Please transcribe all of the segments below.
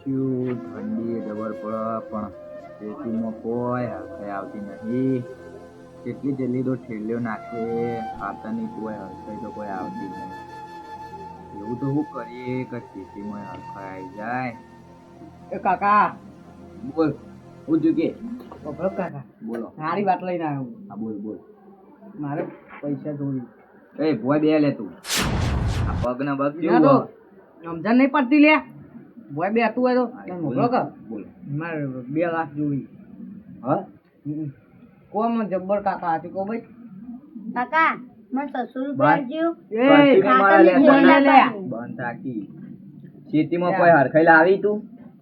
છું ઠંડી જબર પડે પણ ખેતીમાં કોઈ હરખાઈ આવતી નથી. કેટલી જલ્દી તો ઠેલ્યો નાખે ખાતાની કોઈ હરખાઈ તો કોઈ આવતી નહીં. એવું તો હું કરીએ કે ખેતીમાં હરખાઈ આવી જાય. એ કાકા! બોલ હું કે બબડો કાકા. બોલો. સારી વાત લઈને આવ્યો હા. બોલ બોલ. મારે પૈસા જોડી એ ભોય બે લે તું. આ પગના બગ ના સમજણ નહીં પડતી લે બોય બે હતું હોય તો મોકલો કે મારે બે લાખ જોઈ હા હમ. કોમ જબ્બર કાકા હતી કો ભાઈ કાકા મને સસુર. રૂપિયા એ, બંધ ખેતીમાં કોઈ હરખાઈ લાવી તું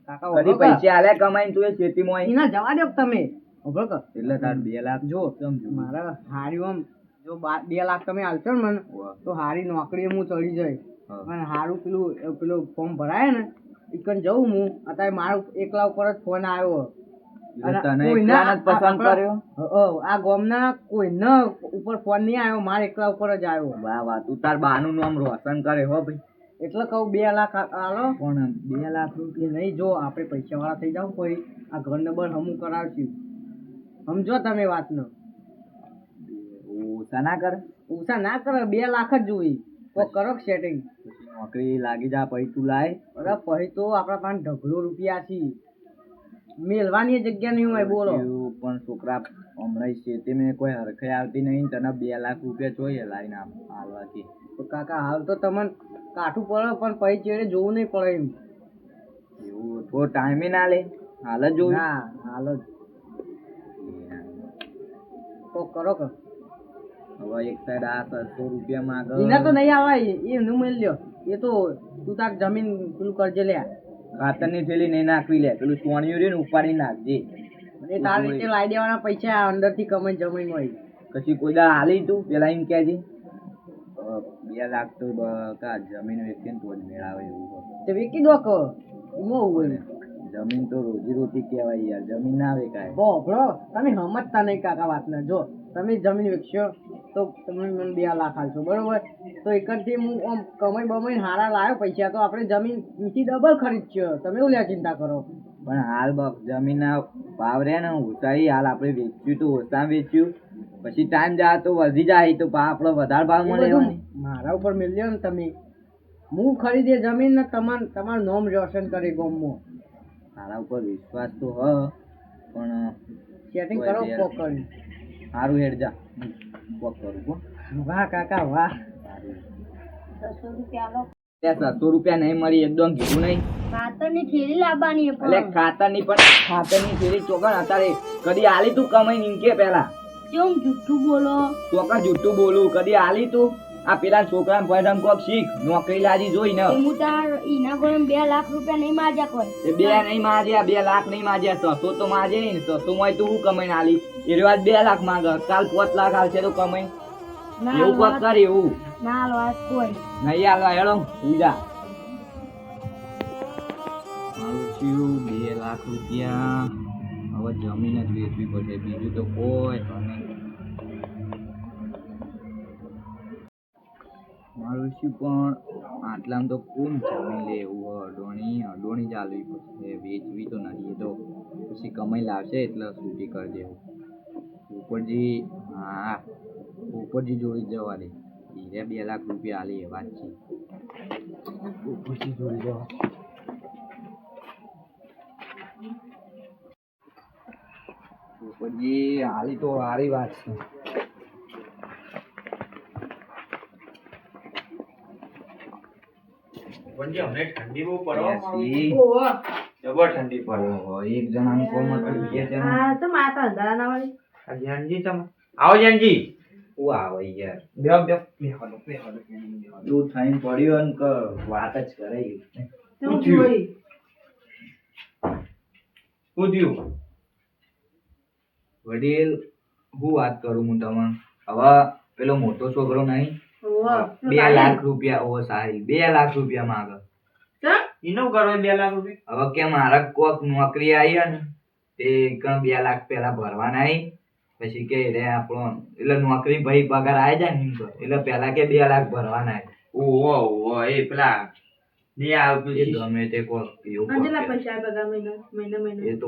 કાકા કદી પૈસા આલે કમાઈને તું એ ખેતીમાં? એના જવા દો તમે મોકલો કે એટલે તાર બે લાખ જો સમજુ મારા હારી ઓમ જો બા- બે લાખ તમે આલશો ને મને તો હારી નોકરી હું ચડી જાય. અને હારું પેલું પેલું ફોર્મ ભરાય ને ઈકન જઉં હું. અત્યારે મારો એકલા ઉપર જ ફોન આવ્યો. એટલે તને કોઈના એકલાને જ પસંદ આ- કર્યો? હ, હ, આ ગામના કોઈના ઉપર ફોન નહીં આવ્યો મારા એકલા ઉપર જ આવ્યો. વાહ વાહ તું તાર બાનું નામ રોશન કરે હો ભાઈ. એટલે કહું બે લાખ આલો. પણ બે લાખ રૂપિયા? નહીં જો આપણે પૈસા વાળા થઈ જાવ કોઈ આ ઘર નંબર હમું કરાવશું. સમજો તમે વાતનો. ઓછા ના કરે? ઓછા ના કરો બે લાખ જ જોઈ તો કરો સેટિંગ નોકરી લાગી જા પછી તું લાય. અરે પછી તો આપણા પાસે ઢગલો રૂપિયા છે. મેલવાની જગ્યા નહીં હોય બોલો. પણ છોકરા હમણાં ખેતી મેં કોઈ હરખે આવતી નહીં. તને બે લાખ રૂપિયા જોઈએ લાઈને હાલવાથી. તો કાકા હાલ તો તમને કાઠું પડે પણ પછી ચેડે જોવું નહીં પડે એમ. એવું તો ટાઈમે ના લે. હાલ જ જોયું ના હાલ જ. તો કરો કે. હવે એક સાઈડ આ છસો રૂપિયા માંગે. એના તો નહીં આવે એનું મેલ લ્યો. એ તો તું તાર જમીન પેલું કરજે લે. ખાતરની થેલી નહીં નાખવી લે. પેલું સોણિયું રહ્યું ને ઉપાડી નાખજે. એ તાર રીતે લાવી દેવાના પૈસા અંદરથી કમાઈ જમીન હોય. પછી કોઈ દા હાલી તું? પેલા એમ કહેજે. બે લાખ તો કા જમીન વેચીને તો જ મેળાવે એવું. તે વેચી દો કે? એમાં હોય. જમીન તો રોજી રોટી કહેવાય યાર. જમીન ના વેચાય. બોભળો તમે સમજતા નહીં કાકા વાતને. જો તમે જમીન વેચશો તો તમે મને બે લાખ આપશો બરોબર? તો એકરથી હું આમ કમાઈ બમાઈને હારા લાવ્યો પૈસા તો આપણે જમીન બીજી ડબલ ખરીદશો. તમે એવું લે ચિંતા કરો. પણ હાલ જમીનના ભાવ રહ્યા ને ઓછાઈ હાલ આપણે વેચ્યું તો ઓછા વેચ્યું. પછી ટાઈમ જાય તો વધી જાય તો આપણો વધારે ભાવ મળે. મારા ઉપર મેલ્યો ને તમે. હું ખરીદે જમીન ને તમાર તમારું નામ રોશન કરે ગોમમાં. મારા ઉપર વિશ્વાસ તો હ પણ સેટિંગ કરો કોક કરી સારું હેડ જા. કોક કરું હો. વાહ કાકા વાહ સસો રૂપિયા નહીં મળી એકદમ કીધું નહીં. ખાતરની થેલી લાવવાની એટલે ખાતરની પણ ખાતરની થેલી ચોકન અત્યારે કદી આલી તું કમાઈ નીકે પેલા કેમ જુઠ્ઠું બોલો? ચોકન જુઠ્ઠું બોલું કદી આલી તું? આ પેલા છોકરા ભાઈ કોક શીખ નોકરી લાજી જોઈ ને. હું તાર ઈના ગોળે બે લાખ રૂપિયા નહીં માજ્યા કોઈ. એ બે નહીં માજ્યા બે લાખ નહીં માજ્યા છસો તો માજે ને છસો માં તું હું કમાઈને આલી એ રિવાજ બે લાખ માંગ. કાલ પાંચ લાખ આવશે તો કમાઈ. ના એવું કોક કર એવું. ના હાલવા કોઈ. નહીં હાલવા હેડો બીજા મારું થયું બે લાખ રૂપિયા. હવે જમીન જ વેચવી પડશે. બીજું તો કોઈ શું પણ આટલામાં તો કોણ જમી લે એવું અડોણી અડોણી ચાલવી પડશે, વેચવી તો નહીં તો. પછી કમાઈ લાવશે એટલે છૂટી કરી દેવું ઉપરજી હા ઉપરજી જોડી જવા દે ધીરે બે લાખ રૂપિયા આલી, એ વાત છે. ઉપરજી જોડી જવા ઉપરજી હાલી તો સારી વાત છે. ઠંડી બહુ પડવા એસી. જબર ઠંડી પડે. ઓહો, એક જણાનું કોમ હતું, બે જણા. તો માતા અંધારા ના વાળી આ તમે? આવો જનજી હું આવે યાર. લો, તું થઈને પડ્યો ને કે વાત જ કરે ઈ. શું થયું શું વડીલ હું વાત કરું હું તમને? હવે પેલો મોટો છોકરો નહીં? બે લાખ રૂપિયા ઓ સારી બે લાખ રૂપિયા માંગે એનું કરો બે લાખ રૂપિયા. હવે કે મારા કોક નોકરી આવી ને તે કણ બે લાખ પેલા ભરવાના આવી પછી કે રે આપણો એટલે નોકરી ભાઈ પગાર આવી જાય ને. એટલે પેલા કે બે લાખ ભરવાના આવી ઓહો ઓહો એ પેલા એ તે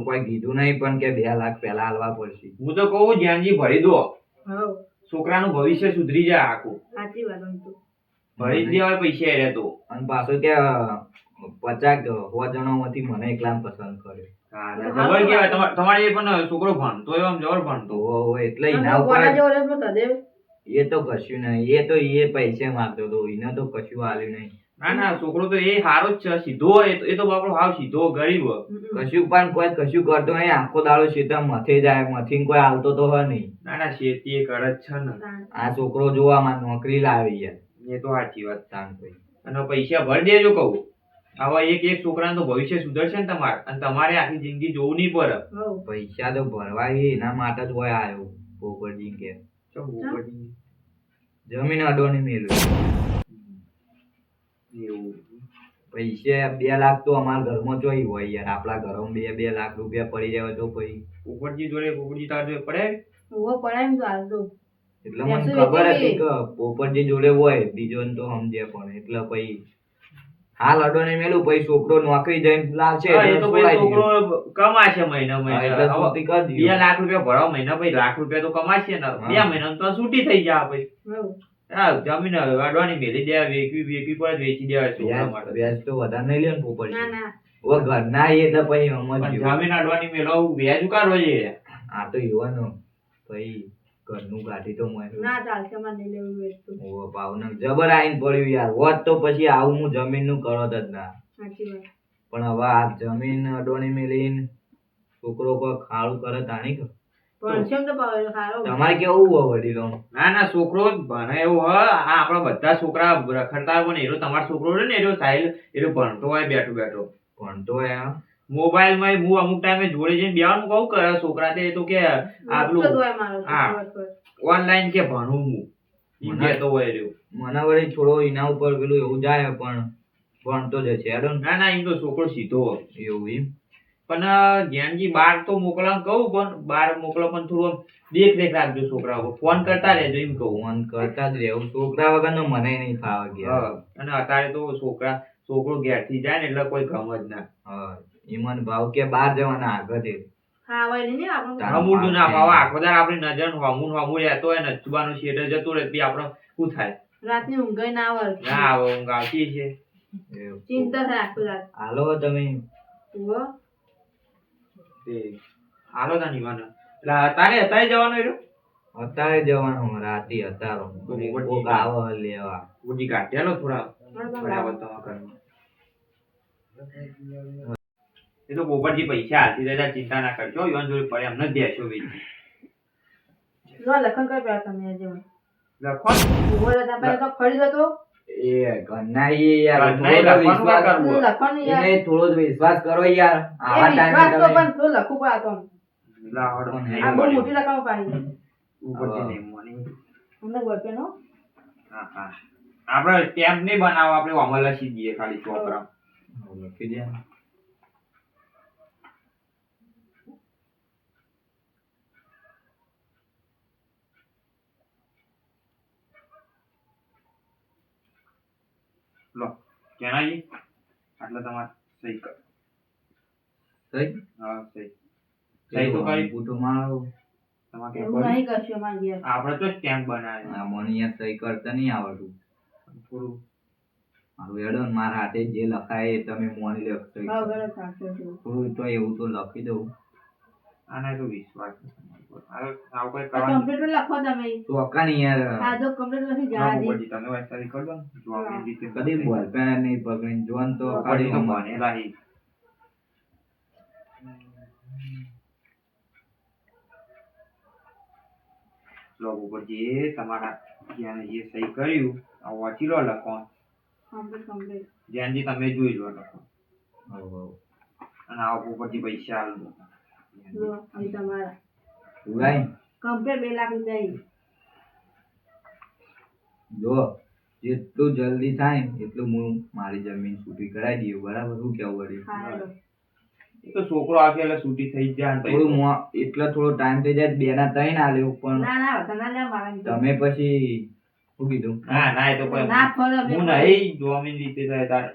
કોઈ કીધું નહીં પણ કે બે લાખ પેલા હાલવા પડશે. હું તો કહું જ્ઞાનજી ભરી દો. છોકરાનું ભવિષ્ય સુધરી જાય આખું. વાત તો. ભરી જ પૈસા એને તો. અને પાછું કે પચાસ સો જણામાંથી મને એકલા પસંદ કર્યો જબર કહેવાય તમારે એ પણ છોકરો ભણતો એવો આમ જબર ભણતો. એટલે એના ઉપર એ તો કશું નહીં એ તો એ પૈસે માંગતો હતો એને તો કશું આવ્યું નહીં. ના ના છોકરો તો એ સારો જ છે. સીધો એ તો- એ તો બાપડો હાવ સીધો ગરીબ. કશું પણ કોઈ કશું કરતો નહીં. આખો દાડો સીધા મથે જાય મથીને કોઈ હાલતો તો હોય નહીં. ના ના શેતી એ કરે જ છે ને. આ છોકરો જોવામાં નોકરી લાવી યાર એ તો સાચી વાત. તાન કોઈ. અને પૈસા ભર દેજો કહું. આવા એક એક છોકરાનું તો ભવિષ્ય સુધરશે ને તમારે. અને તમારે આખી જિંદગી જોવું નહીં પડે. પૈસા તો ભરવા એના માટે જ હોય આવ્યો પોપટજી કે. જમીન ઉપરથી જમીન અડોની મેળવી એવું. પૈસા બે લાખ તો અમારા ઘરમાં જોઈ હોય યાર. આપણા ઘરમાં બે બે લાખ રૂપિયા પડી જાય તો પછી પોપટજી જોડે પોપટજી તાર જોડે પડે? ઊભો પડે એમ તો હાલ તો. એટલે મને ખબર હતી કે પોપટજી જોડે હોય બીજો ને તો સમજે પણ. એટલે પછી હાલ અડોને મેલું પછી છોકરો નોકરી જઈને લાવશે હા, એ તો પછી છોકરો કમાશે મહિના મહિના. બે લાખ રૂપિયા ભરાવ મહિના પછી લાખ રૂપિયા તો કમાશે ને. બે મહિના તો છૂટી થઈ જાય પછી. હવ હા જમીન અડવાની મેલી દેવા વેચવી વેચવી પડે વેચી દેવા છોકરા વ્યાજ માટે. વ્યાજ તો વધારે નહીં લેવાનું ને ના ના. ઓ ઘરના એ તો પછી પણ જમીન અડવાની મેલો વ્યાજ ઉકાળવો છે. આ તો યુવાનો પછી ઘરનું ગાડી તો મોય ના ચાલશે મને નહીં લેવું વેચતું ઓ ભાવનગર જબર આઈને પડ્યું યાર. હોત તો પછી આવું હું જમીનનું કરો જ ના. સાચી વાત. પણ હવે આ જમીન અડોણી મેલીને છોકરો કોઈ ખાડું કરે તાણી કે પણ તમારે કેવું હોય વડીલો? ના ના છોકરો ભણે એવો હ હા આપણા બધા છોકરા રખડતા હોય ને એનો તમારો છોકરો છે ને એનો સાહિલ એનો ભણતો હોય બેઠો બેઠો. ભણતો હોય મોબાઈલમાં હું અમુક ટાઈમે જોડે જઈને બેવાનું કહું કરે છોકરા તે તો કે આ તો પેલું હોય મારો હા. ઓનલાઈન કે ભણું હું? મને- તો હોય રહ્યો મને વળી થોડો એના ઉપર પેલું એવું જાય પણ ભણતો જ છે. ના. ના એમ તો છોકરો સીધો એવું એમ? પણ જ્ઞાનજી બાર તો મોકલવાનું કહું પણ બાર મોકલો પણ થોડું દેખ દેખ રાખજો છોકરા ઉપર ફોન કરતા રહેજો એમ કહું. ફોન કરતા જ રહેવું. છોકરા વગરનો મને નહીં ફાવે ગયા અને અત્યારે તો છોકરા છોકરો ઘેરથી જાય ને એટલે કોઈ ગમ જ ના. હા ઈમન ભાવ કે બહાર જવાના આગળ રાતની ઊંઘ ના આવે. ના આવે ઊંઘ આવતી છે. ચિંતા થાય આખું રાત. હાલો તમે. ઊભો તે હાલો એટલે તારે અત્યારે જવાનું રહ્યો અત્યારે જવાનું રાતે મોટી કોક આવે લેવા. ઉડી કાઢ્યા થોડા. બરાબર. તમારા ઘરમાં. એ તો પોપટજી પૈસા હાલતી દેતા ચિંતા ના કરજો. યોન જોડે પડે એમ નથી બેસો લો લખન કર તમે આજે લખો. ઊભો પહેલા તો ફરી જતો એ એ યાર થોડો વિશ્વાસ કાં કરવું? લખવાનું યાર. એને થોડો વિશ્વાસ કરો યાર. વિશ્વાસ તો પણ આ તો. લાવડો નહીં આ બહુ મોટી રકમ પાડી ઉપરથી નહીં મળે. અમને બોલપેનો હા, હા. આપણે સ્ટેમ્પ નહીં બનાવો આપણે આમાં લખી દઈએ ખાલી છોકરા લખી દે ને. લો કેનાજી આટલા તમારે સહી કર. સહી? હા સહી. સહી તો કરી અંગૂઠો મારો તમારે એવું નહીં કરશું અમારે આપણે તો સ્ટેમ્પ બનાવે આ મને સહી કરતા નહીં આવડતું. થોડું. મારું હેડો ને મારા હાથે જે લખાય એ તમે મોની લો સહી. ભાવ કરો. ગરજ સાચો છે. થોડું તો એવું તો લખી દઉં. આના તો વિશ્વાસ નથી. કમ્પ્યુટર લખો તમે. તો અક્કા યાર. આ જો કમ્પ્યુટર નથી જવા દે. તમે વૈસારી કરી દો જો આપણી રીતે કદી બોલપેન નહીં પકડીને જોન તો કાઢી તો નાખો. બનેલા હી. લો ઉપરથી તમારા જ્યાં જે સહી કર્યું આ વાંચી લો લખો. કમ્પ્લીટ કમ્પ્લીટ જ્યાંથી તમે જોઈ લો લખો. અને આ ઉપરથી પૈસા આલો તમારા. ઉગાય? કમ્પ્લીટ બે લાખ રૂપિયા જો જેટલું જલ્દી થાય એટલું હું મારી જમીન છૂટી કરાવી દઈએ બરાબર? શું કેવું વળી? એ તો છોકરો આવશે એટલે છૂટી થઈ જાય થોડું મો- એટલો થોડો ટાઈમ થઈ જાય બે ના ત્રણ પણ ના ના વધારે ના લે તમે પછી શું કીધું? ના ના એ તો કોઈ ના બે હું નહીં જમીન રીતે થાય તારે.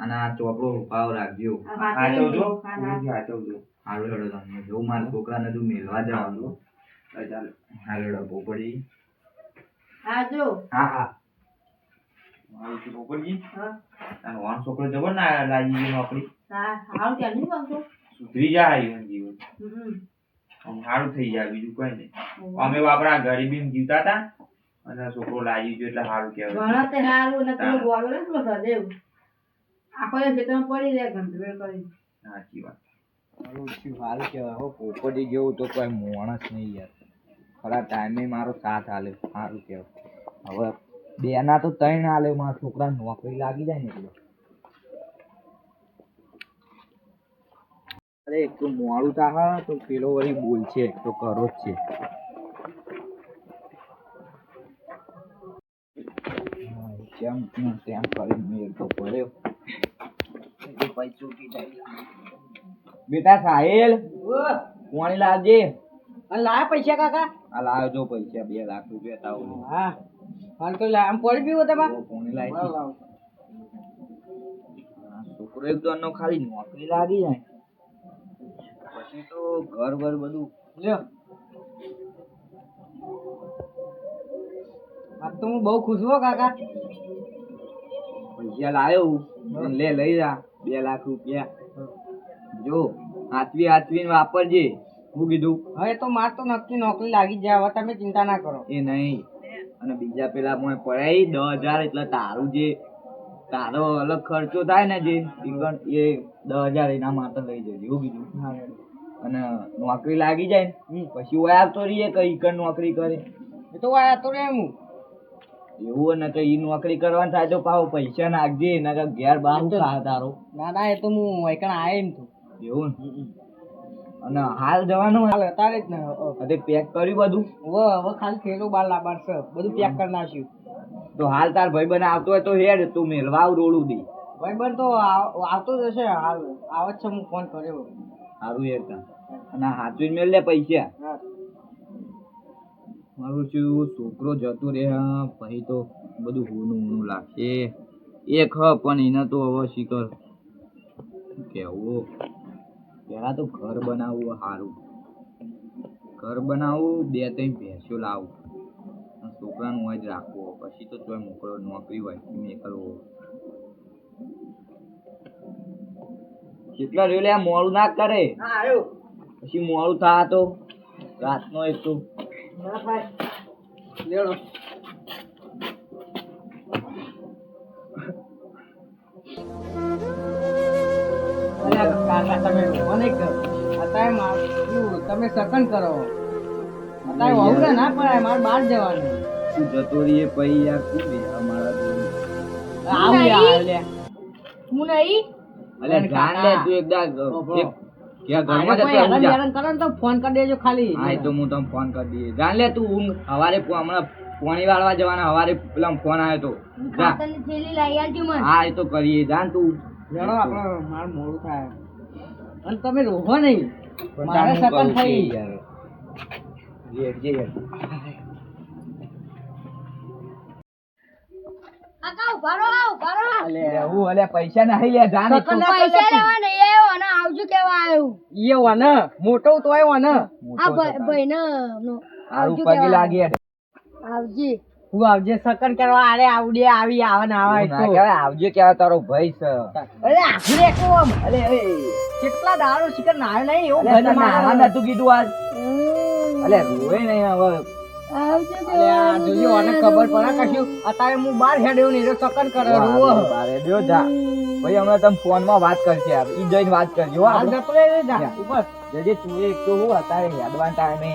અને આ ચોપડો ભાવ રાખજો. આ સાચવજો હા, હા. હેડો તમને. જો મારા છોકરાને તું. મેળવા જવાનું હાલો હેડો પોપડી હા જો. હા હા. પોપટજી હા. વાન છોકરો જબર ના લાગી ગયો નોકરી. હા હારું ત્યાં નહીં ગમતું? સુધરી જાય જીવન જીવન. હમ. સારું થઈ જાય બીજું કઈ નહીં. અમે આપણા ગરીબી જીવતા હતા અને છોકરો લાગી ગયો એટલે સારું કહેવાય. ભણત તે હારું ને ને પેલો સદેવ આખો ખેતરમાં પડી રહે ગંધવેડ કરી સાચી વાત. હારું કેવાય હો, પોપટી જેવું તો કોઈ માણસ નહીં યાર. ખરા, ટાઈમે મારો સાથ હાલે સારું કહેવાય. હવે બેના તો ત્રણ હાલે મારા છોકરા નોકરી લાગી જાય ને એટલે. અરે, એક તો મોડું થાય તો પેલો વળી બોલ છે એક તો કરો જ છે. જેમ તેમ કરી મેળ તો પડ્યો. પછી ચૂકી જાય. બેટા સાહેલ પાણી લાવજે. અને લાયા પૈસા કાકા? આ લાવ્યો જો પૈસા બે લાખ રૂપિયા તાવ હા. હાલ તો આમ પડી પીવો તમે? પાણી લાવી છોકરો એક આનો ખાલી નોકરી લાગી જાય. પછી તો ઘર બર બધું. લ્યો. આ તો હું બહુ ખુશ હો કાકા. પૈસા લાવ્યો લે લઈ જા. બે લાખ રૂપિયા. જો હાથવી હાથવીને વાપરજે. હું કીધું હવે તો માર તો નક્કી નોકરી લાગી જાય હવે તમે ચિંતા ના કરો. એ નહીં. અને બીજા પેલા મને પડાય દસ હજાર એટલે તારું જે તારો અલગ ખર્ચો થાય ને જે ઇન્કમ એ દસ હજાર એના માટે લઈ જજે એવું કીધું. અને નોકરી લાગી જાય ને પછી ઓય આવતો રહીએ કઈ ઇકન નોકરી કરે. એ તો વાયા તો રે હું એવું ને કે ઈ નોકરી કરવાનું થાય તો પાછો પૈસા નાખજે નકર ઘેર બહાર તારો ના ના એ તો હું વૈકણ આયે એમ તું. એવું અને હાલ જવાનું હાલ અત્યારે જ ને. અરે પેક કર્યું બધું? હવે હવે ખાલી થેલો બાર છે બધું પેક કરી નાખ્યું. તો હાલ તાર ભાઈ બને આવતો હોય તો હેડ તું મેલવા રોડું દી. ભાઈ બન તો આવતો જ હશે. હાલ આવે છે હું ફોન કર્યો. સારું હેડ અને હાથવી મેળ લે પૈસા. મારું શું છોકરો જતો રે પછી તો બધું હોનું હોનું લાગશે. એક હ પણ એને તો હવે શીખર કેવું? પહેલા તો ઘર બનાવવું સારું ઘર બનાવવું બે ત્રણ ભેંસો લાવું. છોકરાનું હોય જ રાખવો. પછી તો તોય મોકલો નોકરી હોય મેં કરવો કેટલા રેલે આ મોડું ના કરે. પછી મોડું થાય તો રાતનો એક તો બસ ભાઈ લેડો અરે કાકા તમે મને અત્યારે તમે સકન કરો. અત્યારે વહુ ના પડાય મારે બહાર જવાનું. તું જતો રહીએ પછી યાર શું બે અમારા આવું યાર લે. હું નહીં. અલે જાણ લે તું એકદા એક ક્યાં ઘરમાં જતો હેરાન હું જા. હેરાન કરો ને તો ફોન કરી દેજો ખાલી. હા તો હું તમને ફોન કરી દઈએ. જાણ લે તું ઊંઘ હવારે હમણાં પોણી વાળવા જવાના હવારે પેલા ફોન આવ્યો તો. હા એ તો કરીએ. જાણ તું લેડો મારું મોડું થાય. અને તમે રોહો નહીં. મારે સકન થઈ સકન તો. ના પૈસા આવ્યો મોટો ને. આવજે. હું આવજે સકન કરવા આરે આવડે આવી આવે ને આવે તો આવજે કેવા તારો ભાઈ છે. અરે આખરે કોમ અરે એ કેટલા દારૂ શિકર ના નહીં એવું ઘર આવા નતું કીધું આજ. અલે રોય નહીં હવે. ખબર પડે કશું? અત્યારે હું બાર હેડ્યો ને એ સકન કરે રૂવો. બારે બેહો જા. ભાઈ હમણાં તમે ફોનમાં વાત કરશે ઈ જઈને વાત કરજો હો ઉપર. જજે તું એક તો હું અત્યારે હેડવાન ટાઈમે.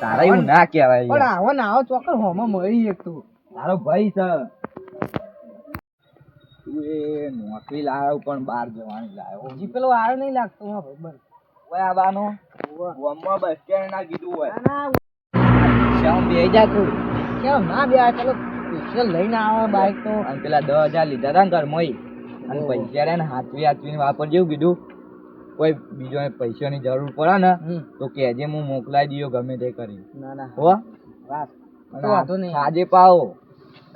તારા એવું ના કહેવાય પણ આવો ને આવો ચોક્કસ હોમાં મળી એક તું. તારો ભાઈ છે. તું એ નોકરી લાવ્યો પણ બહાર જવાની લાવ્યો હજી પેલો આવ્યો નહીં લાગતો હા ભાઈ બસ. ઓય આવાનો ગોમમાં બસ સ્ટેન્ડ ના કીધું હોય. ના ના શ્યામ બે જા તું? શ્યામ ના બે પેલો સ્પેશિયલ લઈને આવે બાઈક તો. અને પેલા દસ હજાર લીધા હતા ને ઘરમાંય અને પૈસા રે ને હાથવી હાથવીને વાપરજે એવું કીધું. કોઈ બીજો પૈસાની જરૂર પડે ને તો કેજે હું મોકલાઈ દઉં ગમે તે કરી. ના ના. હો. વાત. અને તો વાંધો નહીં. આજે પાવો.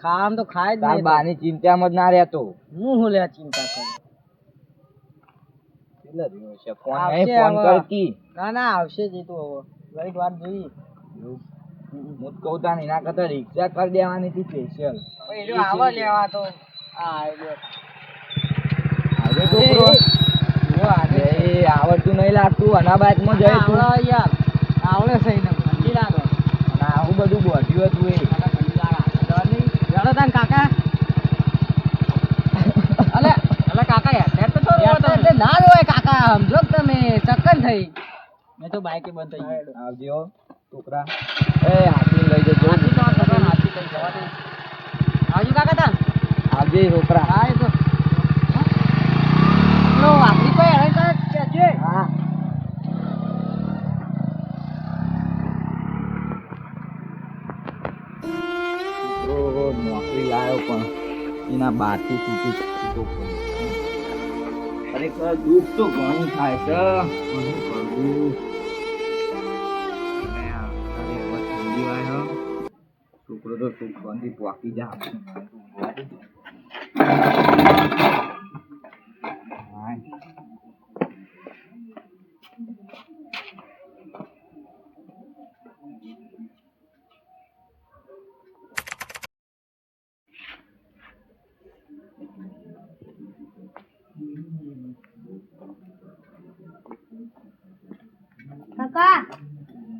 ખાવામાં તો ખાય જ નહીં. બાની ચિંતામાં જ ના રહેતો. હું હું લે ચિંતા કરું? કેટલા ફોન નહીં ફોન હવે. ના ના આવશે જ તો હવે. ઘડીક વાર જોઈએ. હું કહું તાન એના કરતા રિક્ષા કરી દેવાની હતી સ્પેશિયલ આવે લેવા તો. આ આવ્યો. હવે છોકરો જો આજે એ આવડતું નહીં લાગતું આના બાઇકમાં જઈ તું. આવડે યાર. આવડે છે લાગે. અને આવું બધું બોધ્યું હતું એ. કાકા તાન કાકા. અલે અલે કાકા યાર હેડ તો ના રોય કાકા સમજો તમે ચક્કર થઈ. મેં તો બાઈકે બંધ થઈ ગયું આવજે છોકરા એ હાથી લઈ જજો. હાથી તો હાથી લઈ જવા દે આવજો કાકા તાન આવજે છોકરા હા એ તો. એના બારથી તૂટી દુઃખ તો ઘણું થાય છે શું કરવું. છોકરો તો સુખ બંધી પોકી જા કાકા?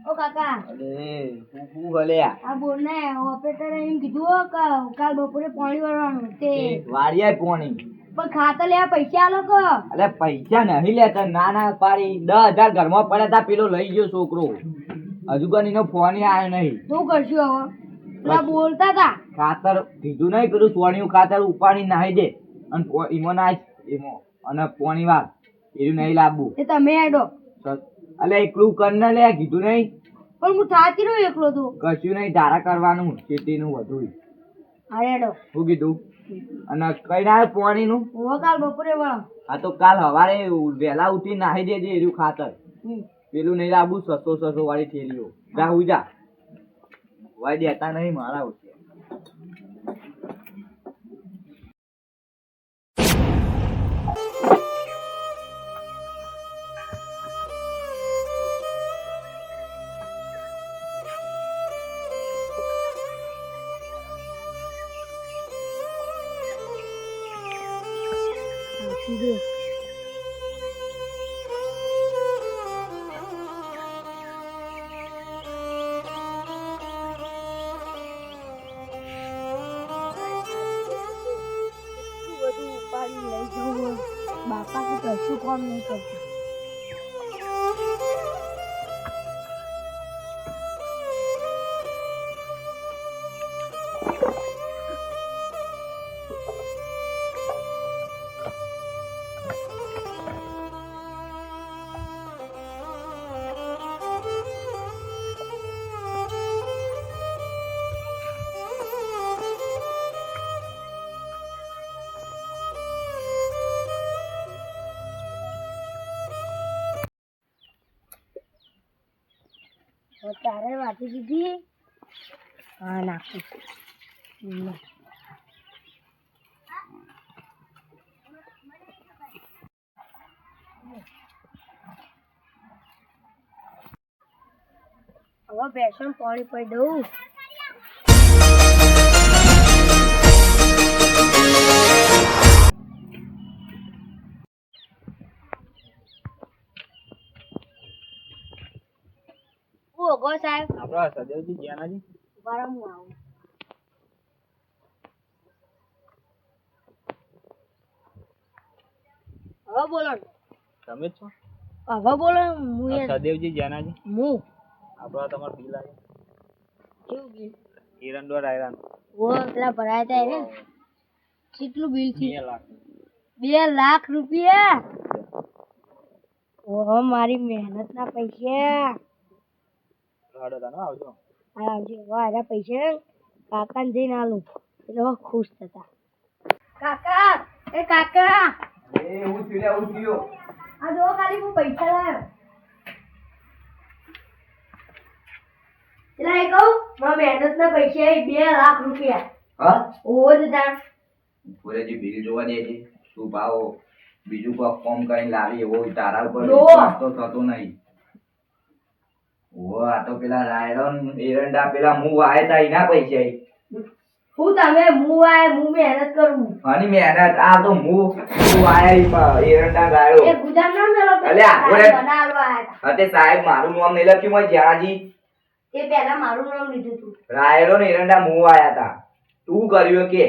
ઓ કાકા. અરે હું હું ભલ્યા આ બોલને ઓપરેટરે એમ કીધું કે કાલ બપોરે પાણી વાળવાનું તે વાડિયા પાણી. પણ ખાતર લેવા પૈસા આલો કો? અલે પૈસા નહીં લેતા ના ના પાડી દસ હજાર ઘરમાં પડ્યા તા પેલો લઈ ગયો છોકરો. હજુ પણ એનો ફોન આવ્યો નહીં. શું કરશું હવે? પેલા બોલતા તા. ખાતર કીધું નહીં પેલું સોણિયું ખાતર ઉપાડી નાહી દે. અને ઈમો નાખ ઈમો. અને પોણી વાર એનું નહીં લાવવું એ તમે હેડો અલે એકલું કર ને લે કીધું નહીં. પણ હું થાતી રહ્યો એકલો તો. કશું નહીં ધારા કરવાનું ખેતીનું વધુ હા હેડો. શું કીધું? અને કઈ ના પોણીનું? હવે કાલ બપોરે વાળા. આ તો કાલ હવારે વહેલા ઉઠી નાહી દેજે એનું ખાતર. પેલું નહીં લાવવું સસો સસો વાળી થેલીઓ. જા હું જા. વાય દેતા નહીં મારા ઉઠે થાકી ગયો. એટલું બધું ઉપાડી લઈ જવું હોય. બાપાથી કશું તારે વાટી દીધી. હા નાખું. હવે બેસન પાણી પડી દઉં. ઓગો સાહેબ. આપણા સદેવજી જ્ઞાનાજી બરાબર હું આવું. હવે બોલો તમે છો? હવે બોલો હું સદેવજી જ્ઞાનાજી હું. આપણા તમારું બિલ આવ્યું. કેવું બિલ? એરંડોર આયરન ઓ પેલા ભરાયા હતા એને કેટલું બિલ બે થયું લાખ. બે લાખ રૂપિયા? ઓહો મારી મહેનતના પૈસા. હાડો તાનો આવજો. જઈને આલું. એટલે ખુશ થતા. કાકા એ કાકા. એ હું થયો હું થયો આ જો ખાલી હું પૈસા લાવ્યો. એટલે એ કહું મારા મહેનતના પૈસા બે લાખ રૂપિયા. હા? ઓવો જ તાર બિલ જોવા દે છે શું ભાવ? બીજું કોક ફોર્મ કરીને લાવી એવો તારા ઉપર તો થતો નહીં. ઓ આ તો પેલા રાયડન એરંડા પેલા મુ વાય તા એના પૈસા. હું તમે મુ વાય મુ મહેનત કરું. અને મહેનત આ તો મુ મુ વાય એરંડા એ ગાયો ગુદામ નામ મેલો અલ્યા, ઓરે. અતે સાહેબ મારું નામ નહીં લખ્યું હોય જ્યાજી તે પહેલા મારું નામ લીધું તું. રાયડો ને એરંડા મુ વાયા તા. તું કર્યું કે?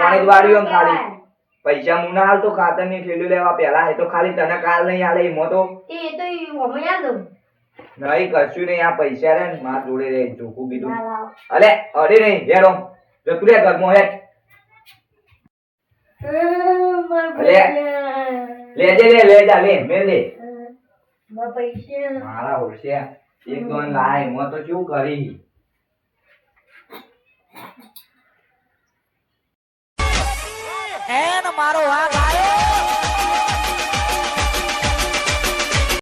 વાણી એમ ખાલી? પૈસા મુના હાલ તો ખાતરની થેલી લેવા પેલા એ તો ખાલી તને કાલ નહીં હાલે એમાં તો એ તો યાદ દઉં. નહીં કશું નહીં આ પૈસા રે ને માર જોડે રે ચોખ્ખું કીધું. અલે અરે નહીં હેડો જતું રે ઘરમાં હેડ લેજે લે લે જા લે મેલ લે. મારા હોશે એક દોન લાય એમાં તો શું કરી? એન મારો વાઘ